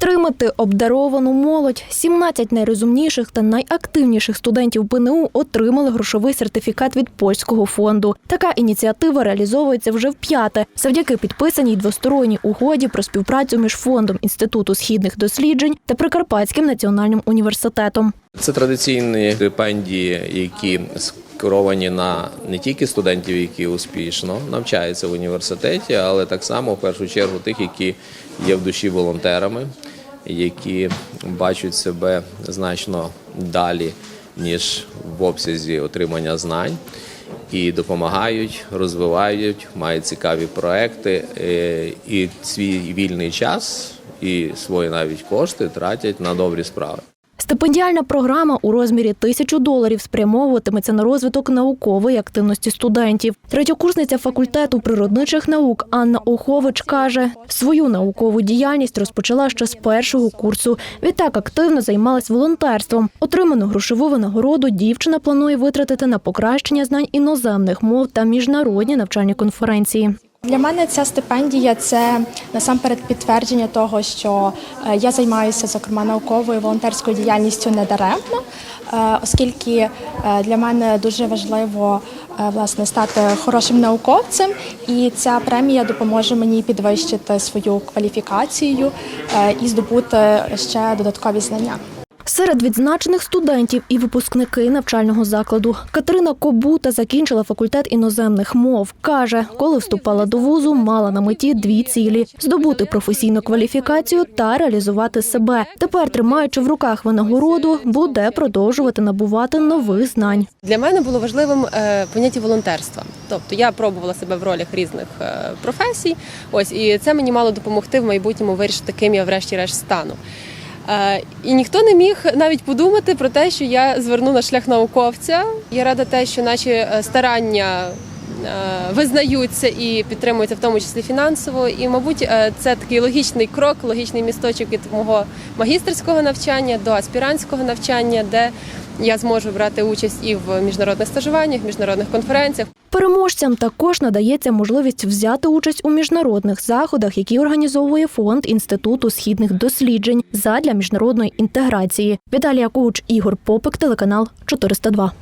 Підтримати обдаровану молодь. 17 найрозумніших та найактивніших студентів ПНУ отримали грошовий сертифікат від польського фонду. Така ініціатива реалізовується вже вп'яте завдяки підписаній двосторонній угоді про співпрацю між фондом інституту східних досліджень та Прикарпатським національним університетом. Це традиційні стипендії, які скеровані на не тільки студентів, які успішно навчаються в університеті, але так само в першу чергу тих, які є в душі волонтерами, які бачать себе значно далі, ніж в обсязі отримання знань. І допомагають, розвивають, мають цікаві проекти е, і свій вільний час, і свої навіть кошти тратять на добрі справи. Стипендіальна програма у розмірі тисячу доларів спрямовуватиметься на розвиток наукової активності студентів. Третьокурсниця факультету природничих наук Анна Охович каже, свою наукову діяльність розпочала ще з першого курсу. Відтак активно займалась волонтерством. Отриману грошову винагороду дівчина планує витратити на покращення знань іноземних мов та міжнародні навчальні конференції. Для мене ця стипендія це насамперед підтвердження того, що е, я займаюся зокрема науковою волонтерською діяльністю недаремно, е, оскільки е, для мене дуже важливо власне стати хорошим науковцем, і ця премія допоможе мені підвищити свою кваліфікацію і здобути ще додаткові знання. Серед відзначених студентів і випускники навчального закладу Катерина Кобута закінчила факультет іноземних мов. Каже, коли вступала до вузу, мала на меті дві цілі: здобути професійну кваліфікацію та реалізувати себе. Тепер, тримаючи в руках винагороду, буде продовжувати набувати нових знань. Для мене було важливим е, поняття волонтерства. Тобто я пробувала себе в ролях різних е, професій. Ось і це мені мало допомогти в майбутньому вирішити, ким я врешті-решт стану. Е, І ніхто не міг навіть подумати про те, що я зверну на шлях науковця. Я рада те, що наші е, старання визнаються і підтримуються, в тому числі фінансово. І, мабуть, е, це такий логічний крок, логічний місточок від мого магістерського навчання до аспірантського навчання, де я зможу брати участь і в міжнародних стажуваннях, міжнародних конференціях. Переможцям також надається можливість взяти участь у міжнародних заходах, які організовує фонд інституту східних досліджень задля міжнародної інтеграції. Віталія Куч, Ігор Попик, телеканал 402.